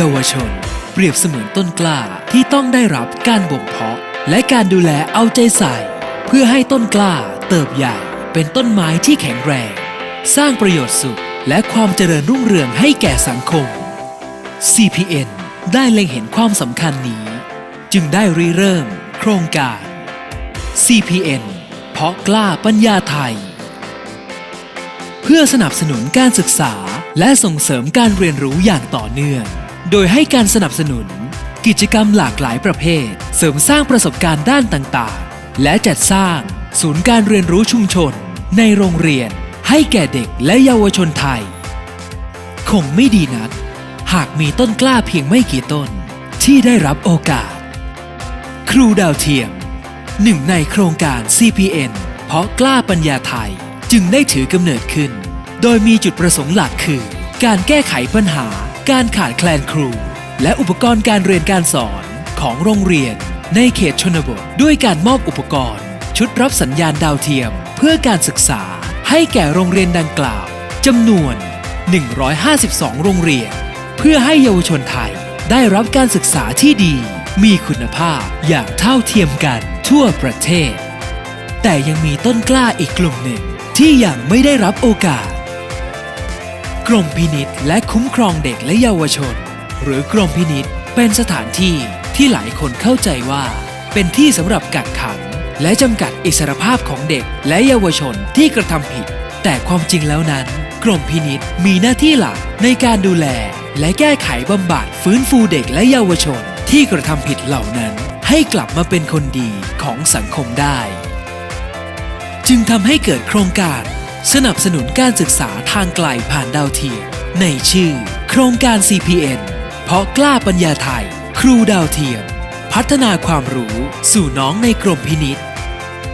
เยาวชน เปรียบเสมือนต้นกล้าที่ต้องได้รับการบ่มเพาะ และการดูแลเอาใจใส่ เพื่อให้ต้นกล้าเติบใหญ่เป็นต้นไม้ที่แข็งแรง สร้างประโยชน์สุข และความเจริญรุ่งเรืองให้แก่สังคม CPN ได้เล็งเห็นความสำคัญนี้ จึงได้ริเริ่ม โครงการ CPN เพาะกล้าปัญญาไทย เพื่อสนับสนุนการศึกษาและส่งเสริมการเรียนรู้อย่างต่อเนื่อง โดยให้การสนับสนุน กิจกรรมหลากหลายประเภท เสริมสร้างประสบการณ์ด้านต่างๆ และจัดสร้างศูนย์การเรียนรู้ชุมชน ในโรงเรียน ให้แก่เด็กและเยาวชนไทย คงไม่ดีนัก หากมีต้นกล้าเพียงไม่กี่ต้น ที่ได้รับโอกาส ครูดาวเทียมหนึ่งในโครงการ CPN เพราะกล้าปัญญาไทยจึงได้ถือกำเนิดขึ้น โดยมีจุดประสงค์หลักคือ การแก้ไขปัญหา การขาดแคลนครู และอุปกรณ์การเรียนการสอนของโรงเรียน ในเขตชนบท ด้วยการมอบอุปกรณ์ ชุดรับสัญญาณดาวเทียม เพื่อการศึกษา ให้แก่โรงเรียนดังกล่าวจำนวน 152 โรงเรียน เพื่อให้เยาวชนไทยได้รับการศึกษาที่ดี มีคุณภาพอย่างเท่าเทียมกันทั่วประเทศ แต่ยังมีต้นกล้าอีกกลุ่มหนึ่งที่ยังไม่ได้รับโอกาส กรมพินิษและคุ้มครองเด็กและเยาวชน หรือกรมพินิษเป็นสถานที่ที่หลายคนเข้าใจว่า เป็นที่สำหรับกักขัง และจำกัดอิสรภาพของเด็กและเยาวชนที่กระทำผิด แต่ความจริงแล้วนั้น กรมพินิษมีหน้าที่หลักในการดูแล และแก้ไขบำบัดฟื้นฟูเด็กและเยาวชนที่กระทำผิดเหล่านั้น ให้กลับมาเป็นคนดีของสังคมได้ จึงทำให้เกิดโครงการ สนับสนุนการศึกษาทางไกลผ่านดาวเทียมในชื่อ โครงการ CPN เพราะกล้าปัญญาไทย ครูดาวเทียม พัฒนาความรู้สู่น้องในกรมพินิษ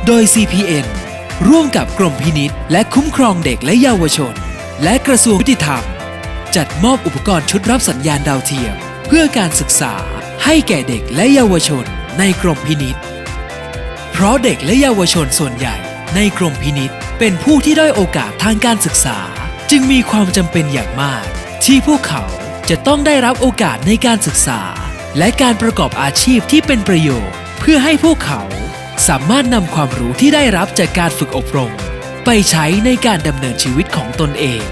โดย CPN ร่วมกับกรมพินิษและคุ้มครองเด็กและเยาวชน และกระทรวงยุติธรรม จัดมอบอุปกรณ์ชุดรับสัญญาณดาวเทียม เพื่อการศึกษาให้แก่เด็กและเยาวชนในกรมพินิษเพราะเด็กและเยาวชนส่วนใหญ่ในกรมพินิษ เป็นผู้ที่ด้อยโอกาสทางการศึกษา จึงมีความจำเป็นอย่างมาก ที่พวกเขาจะต้องได้รับโอกาสในการศึกษา และการประกอบอาชีพที่เป็นประโยชน์ เพื่อให้พวกเขาสามารถนำความรู้ที่ได้รับจากการฝึกอบรม ไปใช้ในการดำเนินชีวิตของตนเอง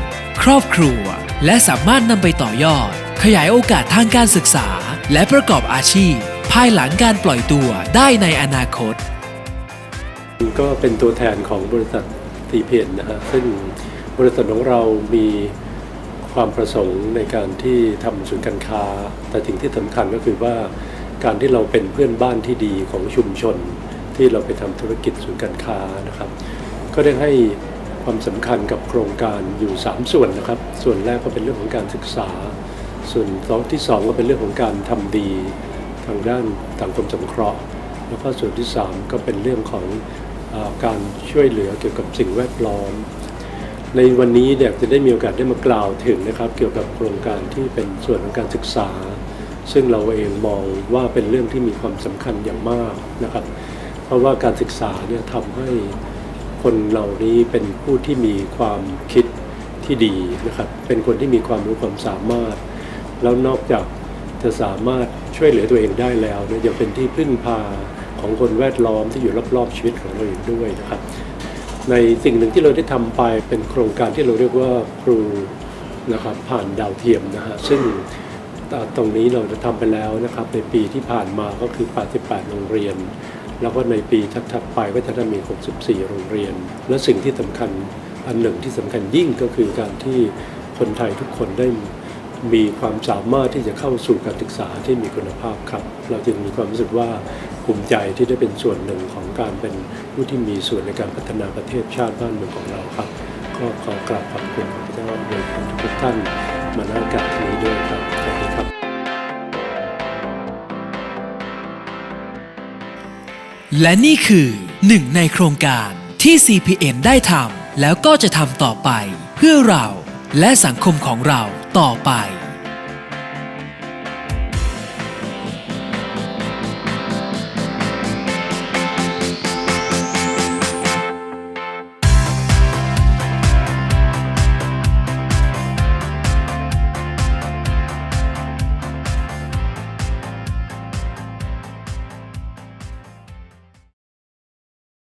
ครอบครัว และสามารถนำไปต่อยอด ขยายโอกาสทางการศึกษา และประกอบอาชีพ ภายหลังการปล่อยตัวได้ในอนาคต ก็เป็นตัวแทนของบริษัท ทีเพนนะฮะซึ่งบริษัทของเรามีความประสงค์ในการที่ทำศูนย์การค้า แต่สิ่งที่สำคัญก็คือว่าการที่เราเป็นเพื่อนบ้านที่ดีของชุมชน ที่เราไปทำธุรกิจศูนย์การค้านะครับ ก็ได้ให้ความสำคัญกับโครงการอยู่ 3 ส่วนนะครับ ส่วนแรกก็เป็นเรื่องของการศึกษา ส่วนสองที่สองก็เป็นเรื่องของการทำดีทางด้านสังคมสงเคราะห์ แล้วก็ส่วนที่ 3 ก็เป็นเรื่องของ การช่วยเหลือเกี่ยวกับสิ่งแวดล้อม ในวันนี้เนี่ยจะได้มีโอกาสได้มากล่าวถึงนะครับ เกี่ยวกับโครงการที่เป็นส่วนของการศึกษา ซึ่งเราเองมองว่าเป็นเรื่องที่มีความสำคัญอย่างมากนะครับ เพราะว่าการศึกษาเนี่ยทำให้คนเหล่านี้เป็นผู้ที่มีความคิดที่ดีนะครับ เป็นคนที่มีความรู้ความสามารถ แล้วนอกจากจะสามารถช่วยเหลือตัวเองได้แล้วเนี่ยยังเป็นที่พึ่งพา ของคนแวดล้อมที่อยู่รอบๆชีวิตของเราอีกด้วยนะครับ ในสิ่งหนึ่งที่เราได้ทำไปเป็นโครงการที่เราเรียกว่าครูนะครับผ่านดาวเทียมนะฮะซึ่งตรงนี้เราจะทำไปแล้วนะครับ ในปีที่ผ่านมาก็คือ 88 โรงเรียน แล้วก็ในปีถัดๆไปก็จะมี 64 โรงเรียน และสิ่งที่สำคัญอันหนึ่งที่สำคัญยิ่งก็คือการที่คนไทยทุกคนได้มีความสามารถที่จะเข้าสู่การศึกษาที่มีคุณภาพครับ เราจึงมีความรู้สึกว่า ภูมิใจที่ได้เป็นส่วนหนึ่งของการเป็นผู้ที่มีส่วนในการพัฒนาประเทศชาติบ้านเมืองของเราครับ ก็ขอกราบขอบคุณพระเจ้าอวยทุกท่านมาณโอกาสนี้ด้วยครับสวัสดีครับ และนี่คือหนึ่งในโครงการที่ CPN ได้ทำแล้วก็จะทำต่อไป เพื่อเราและสังคมของเราต่อไป